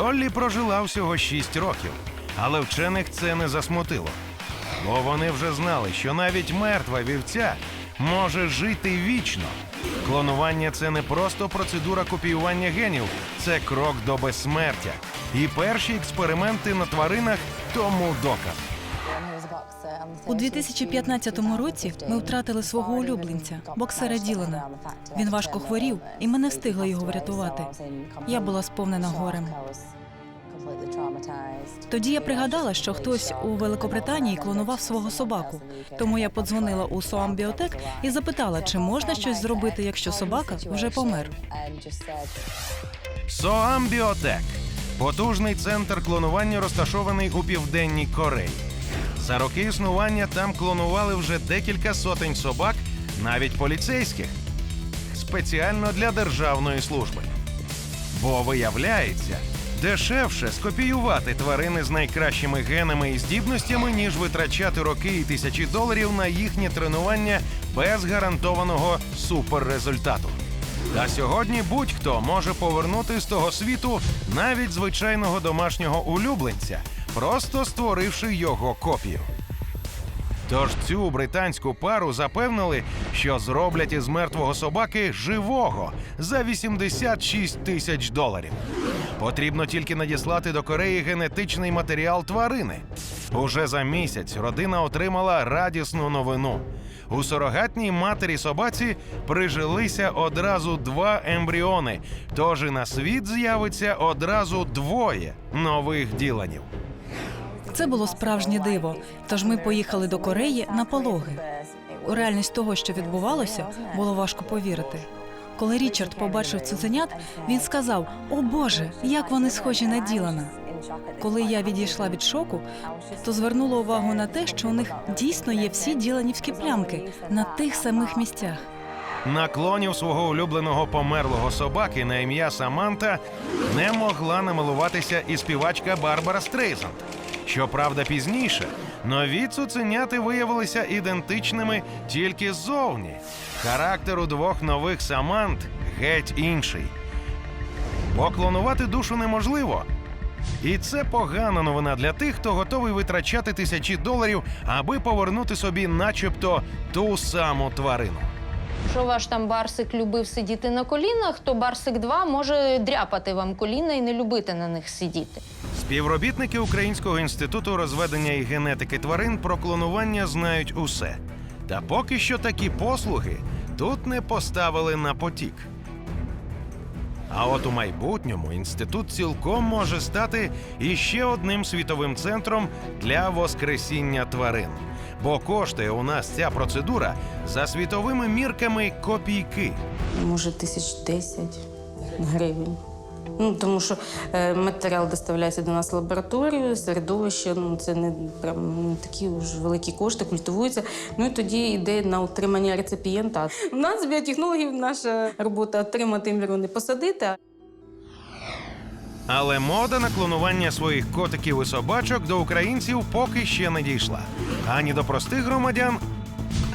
Доллі прожила всього 6 років, але вчених це не засмутило. Бо вони вже знали, що навіть мертва вівця може жити вічно. Клонування це не просто процедура копіювання генів, це крок до безсмертя. І перші експерименти на тваринах тому доказ. У 2015 році ми втратили свого улюбленця, боксера Ділана. Він важко хворів, і ми не встигли його врятувати. Я була сповнена горем. Тоді я пригадала, що хтось у Великобританії клонував свого собаку. Тому я подзвонила у Соам Біотек і запитала, чи можна щось зробити, якщо собака вже помер. Соам Біотек потужний центр клонування, розташований у південній Кореї. За роки існування там клонували вже декілька сотень собак, навіть поліцейських, спеціально для державної служби. Бо виявляється, дешевше скопіювати тварини з найкращими генами і здібностями, ніж витрачати роки і тисячі доларів на їхнє тренування без гарантованого суперрезультату. Та сьогодні будь-хто може повернути з того світу навіть звичайного домашнього улюбленця, просто створивши його копію. Тож цю британську пару запевнили, що зроблять із мертвого собаки живого за 86 тисяч доларів. Потрібно тільки надіслати до Кореї генетичний матеріал тварини. Уже за місяць родина отримала радісну новину. У сурогатній матері собаці прижилися одразу два ембріони, тож і на світ з'явиться одразу двоє нових діланів. Це було справжнє диво. Тож ми поїхали до Кореї на пологи. У реальність того, що відбувалося, було важко повірити. Коли Річард побачив цуценят, він сказав: О Боже, як вони схожі на Ділана. Коли я відійшла від шоку, то звернула увагу на те, що у них дійсно є всі діланівські плямки на тих самих місцях. На клонів свого улюбленого померлого собаки на ім'я Саманта не могла намилуватися і співачка Барбара Стрейзанд. Щоправда, пізніше нові цуценяти виявилися ідентичними тільки ззовні. Характер у двох нових Самант геть інший. Бо клонувати душу неможливо. І це погана новина для тих, хто готовий витрачати тисячі доларів, аби повернути собі, начебто, ту саму тварину. Якщо ваш там барсик любив сидіти на колінах, то барсик 2 може дряпати вам коліна і не любити на них сидіти. Співробітники Українського інституту розведення і генетики тварин про клонування знають усе. Та поки що такі послуги тут не поставили на потік. А от у майбутньому інститут цілком може стати іще одним світовим центром для воскресіння тварин. Бо коштує у нас ця процедура за світовими мірками копійки. може тисяч десять гривень. Ну, тому що е, матеріал доставляється до нас в лабораторію, середовище, ну це не прям не такі вже великі кошти, культивуються. Ну і тоді йде на утримання реципієнта. У нас біотехнологів наша робота отримати ембріони, посадити. Але мода на клонування своїх котиків і собачок до українців поки ще не дійшла. Ані до простих громадян,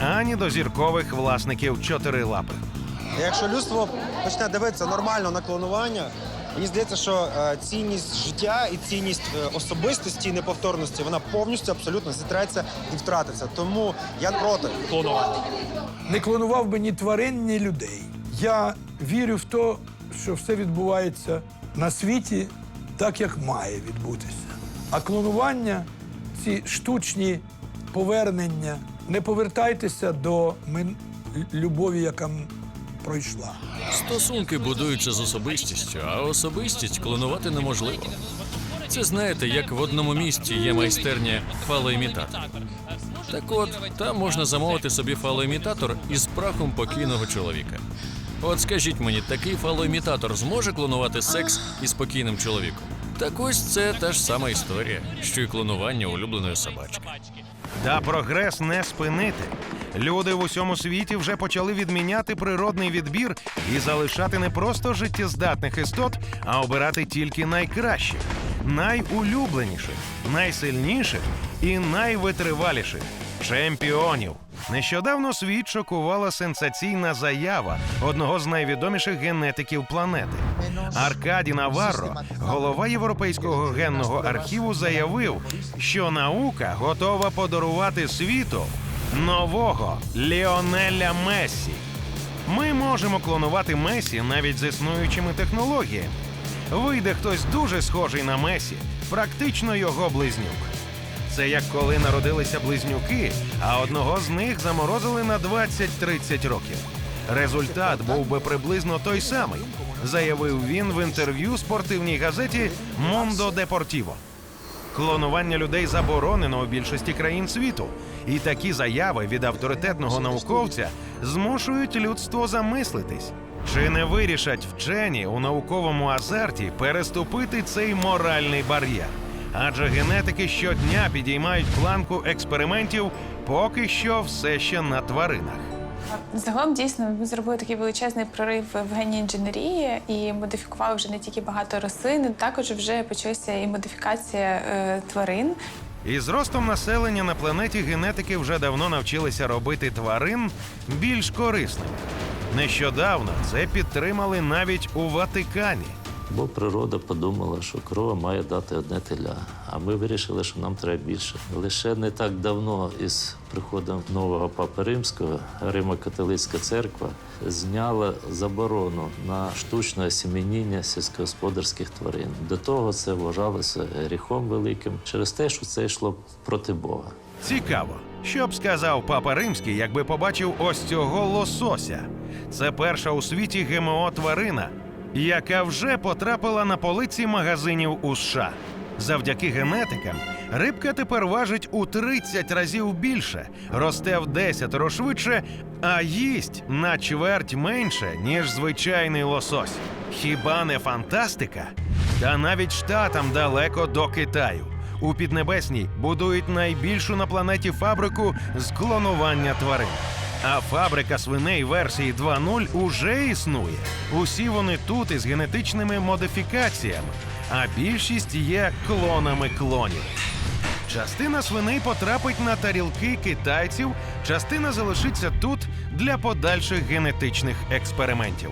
ані до зіркових власників чотирилапих. Якщо людство почне дивитися нормально на клонування, мені здається, що е, цінність життя і цінність е, особистості і неповторності вона повністю абсолютно зітреться і втратиться. Тому я проти клонування. не клонував би ні тварин, ні людей. Я вірю в те, що все відбувається на світі так, як має відбутися. А клонування, ці штучні повернення, не повертайтеся до любові, яка пройшла. Стосунки будуються з особистістю, а особистість клонувати неможливо. Це знаєте, як в одному місті є майстерня фалоімітатора. Так от, там можна замовити собі фалоімітатор із прахом покійного чоловіка. От скажіть мені, такий фалоімітатор зможе клонувати секс із покійним чоловіком? Так ось це та ж сама історія, що й клонування улюбленої собачки. Та прогрес не спинити. Люди в усьому світі вже почали відміняти природний відбір і залишати не просто життєздатних істот, а обирати тільки найкращих, найулюбленіших, найсильніших і найвитриваліших чемпіонів. Нещодавно світ шокувала сенсаційна заява одного з найвідоміших генетиків планети. Аркаді Наварро, голова Європейського генного архіву, заявив, що наука готова подарувати світу нового Ліонеля Мессі. Ми можемо клонувати Месі навіть з існуючими технологіями. Вийде хтось дуже схожий на Месі, практично його близнюк. Це як коли народилися близнюки, а одного з них заморозили на 20-30 років. Результат був би приблизно той самий, заявив він в інтерв'ю спортивній газеті Мондо Депортіво. Клонування людей заборонено у більшості країн світу, і такі заяви від авторитетного науковця змушують людство замислитись, чи не вирішать вчені у науковому азарті переступити цей моральний бар'єр. Адже генетики щодня підіймають планку експериментів, поки що все ще на тваринах. Загалом дійсно ми зробили такий величезний прорив в генній інженерії і модифікували вже не тільки багато рослин, також вже почалася і модифікація е, тварин. І з ростом населення на планеті генетики вже давно навчилися робити тварин більш корисними. Нещодавно це підтримали навіть у Ватикані. Бо природа подумала, що корова має дати одне теля. А ми вирішили, що нам треба більше. Лише не так давно, із приходом нового папи римського, Римо-католицька церква зняла заборону на штучне осіміння сільськогосподарських тварин. До того це вважалося гріхом великим через те, що це йшло проти Бога. Цікаво, що б сказав папа римський, якби побачив ось цього лосося. Це перша у світі ГМО тварина, яка вже потрапила на полиці магазинів у США. Завдяки генетикам рибка тепер важить у 30 разів більше, росте в 10 швидше, а їсть на чверть менше, ніж звичайний лосось. Хіба не фантастика? Та навіть штатам далеко до Китаю. У Піднебесній будують найбільшу на планеті фабрику з клонування тварин. А фабрика свиней версії 2.0 уже існує. Усі вони тут із генетичними модифікаціями, а більшість є клонами клонів. Частина свиней потрапить на тарілки китайців, частина залишиться тут для подальших генетичних експериментів.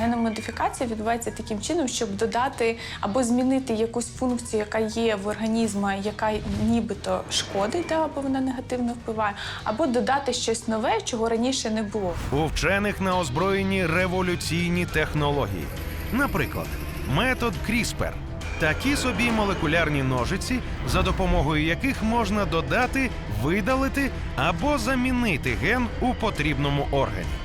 Геномодифікація відбувається таким чином, щоб додати або змінити якусь функцію, яка є в організмі, яка нібито шкодить, да, або вона негативно впливає, або додати щось нове, чого раніше не було. У вчених на озброєнні революційні технології. Наприклад, метод CRISPR. Такі собі молекулярні ножиці, за допомогою яких можна додати, видалити або замінити ген у потрібному органі.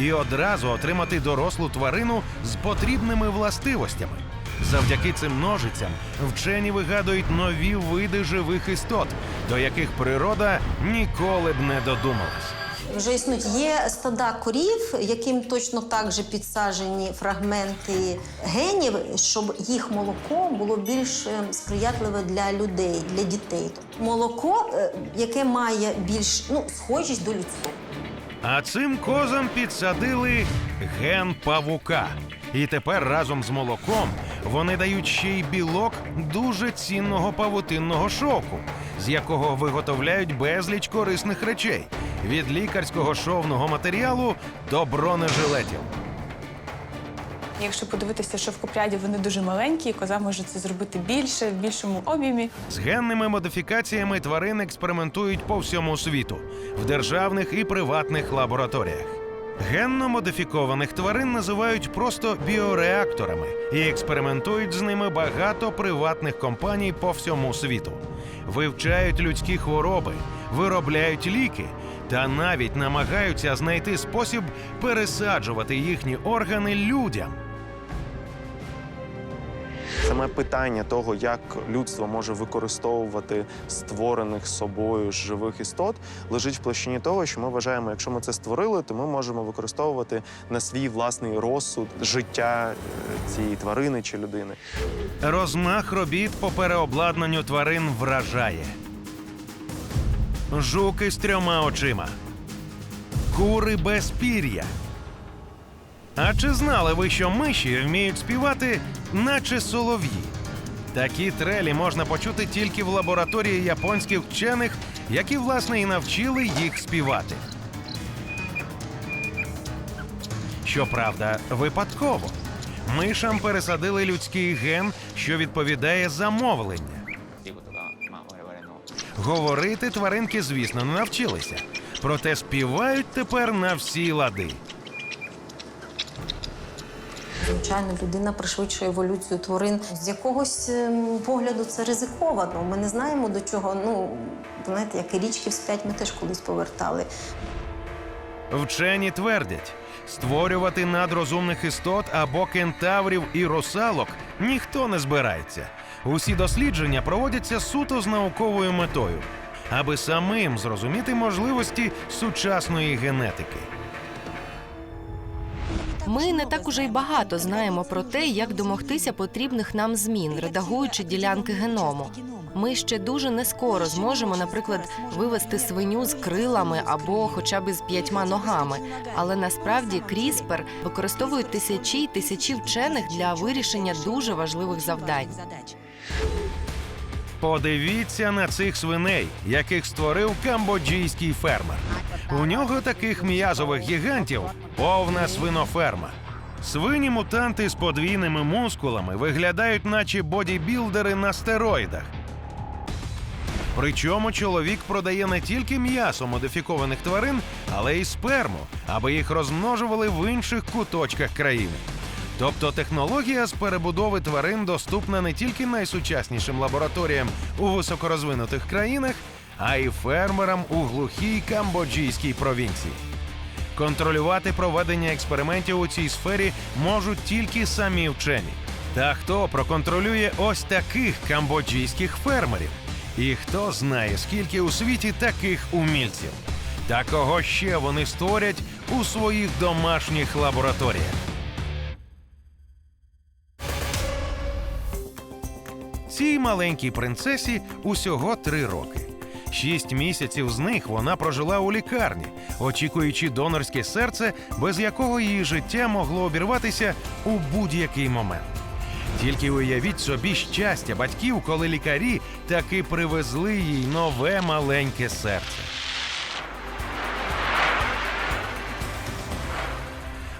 І одразу отримати дорослу тварину з потрібними властивостями. Завдяки цим ножицям вчені вигадують нові види живих істот, до яких природа ніколи б не додумалась. Вже існують є стада корів, яким точно так же підсаджені фрагменти генів, щоб їх молоко було більш е, сприятливе для людей, для дітей. Молоко, е, яке має більш ну, схожість до людського. А цим козам підсадили ген павука. І тепер разом з молоком вони дають ще й білок дуже цінного павутинного шовку, з якого виготовляють безліч корисних речей від лікарського шовного матеріалу до бронежилетів. Якщо подивитися, що в купряді вони дуже маленькі, і коза може це зробити більше, в більшому об'ємі. З генними модифікаціями тварин експериментують по всьому світу в державних і приватних лабораторіях. Генно модифікованих тварин називають просто біореакторами і експериментують з ними багато приватних компаній по всьому світу. Вивчають людські хвороби, виробляють ліки та навіть намагаються знайти спосіб пересаджувати їхні органи людям. Саме питання того, як людство може використовувати створених собою живих істот, лежить в площині того, що ми вважаємо, якщо ми це створили, то ми можемо використовувати на свій власний розсуд життя е, цієї тварини чи людини. Розмах робіт по переобладнанню тварин вражає. Жуки з трьома очима. Кури без пір'я. А чи знали ви, що миші вміють співати, наче солов'ї? Такі трелі можна почути тільки в лабораторії японських вчених які власне і навчили їх співати. Щоправда, випадково. Мишам пересадили людський ген, що відповідає за мовлення. Говорити тваринки, звісно, не навчилися. Проте співають тепер на всі лади. Звичайно, людина пришвидшує еволюцію тварин. З якогось ем, погляду це ризиковано. Ми не знаємо до чого. Ну, знаєте, як і річки вспять ми теж колись повертали. Вчені твердять, створювати надрозумних істот або кентаврів і русалок ніхто не збирається. Усі дослідження проводяться суто з науковою метою, аби самим зрозуміти можливості сучасної генетики. Ми не так уже й багато знаємо про те, як домогтися потрібних нам змін, редагуючи ділянки геному. Ми ще дуже не скоро зможемо, наприклад, вивести свиню з крилами або хоча б з п'ятьма ногами. Але насправді CRISPR використовують тисячі й тисячі вчених для вирішення дуже важливих завдань. Подивіться на цих свиней, яких створив камбоджійський фермер. У нього таких м'язових гігантів повна свиноферма. Свині мутанти з подвійними мускулами виглядають, наче бодібілдери на стероїдах. Причому чоловік продає не тільки м'ясо модифікованих тварин, але й сперму, аби їх розмножували в інших куточках країни. Тобто технологія з перебудови тварин доступна не тільки найсучаснішим лабораторіям у високорозвинутих країнах, а й фермерам у глухій камбоджійській провінції. Контролювати проведення експериментів у цій сфері можуть тільки самі вчені. Та хто проконтролює ось таких камбоджійських фермерів? І хто знає, скільки у світі таких умільців? Та кого ще вони створять у своїх домашніх лабораторіях? Цій маленькій принцесі усього три роки. Шість місяців з них вона прожила у лікарні, очікуючи донорське серце, без якого її життя могло обірватися у будь-який момент. Тільки уявіть собі щастя батьків, коли лікарі таки привезли їй нове маленьке серце.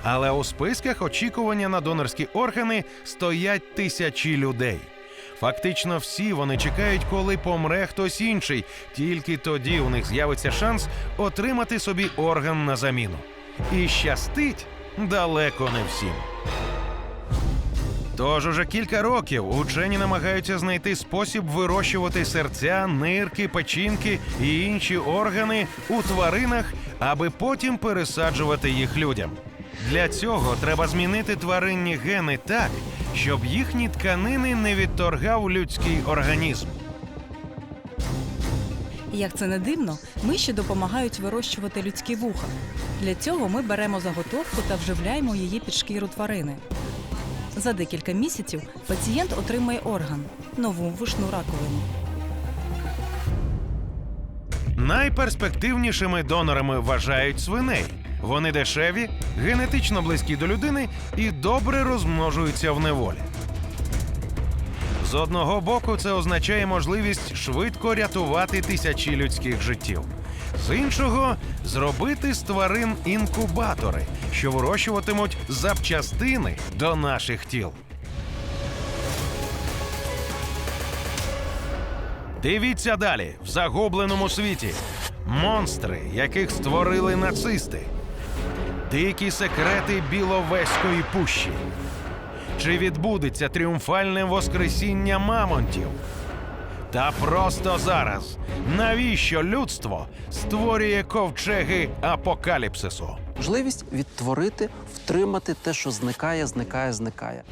Але у списках очікування на донорські органи стоять тисячі людей. Фактично всі вони чекають, коли помре хтось інший. Тільки тоді у них з'явиться шанс отримати собі орган на заміну. І щастить далеко не всім. Тож уже кілька років учені намагаються знайти спосіб вирощувати серця, нирки, печінки і інші органи у тваринах, аби потім пересаджувати їх людям. Для цього треба змінити тваринні гени так, щоб їхні тканини не відторгав людський організм. Як це не дивно, миші допомагають вирощувати людські вуха. Для цього ми беремо заготовку та вживляємо її під шкіру тварини. За декілька місяців пацієнт отримає орган нову вушну раковину. Найперспективнішими донорами вважають свиней. Вони дешеві, генетично близькі до людини і добре розмножуються в неволі. З одного боку, це означає можливість швидко рятувати тисячі людських життів. З іншого зробити з тварин інкубатори, що вирощуватимуть запчастини до наших тіл. Дивіться далі в загубленому світі. Монстри, яких створили нацисти. Дикі секрети Біловеської пущі. Чи відбудеться тріумфальне воскресіння мамонтів? Та просто зараз навіщо людство створює ковчеги апокаліпсису? Можливість відтворити, втримати те, що зникає, зникає, зникає.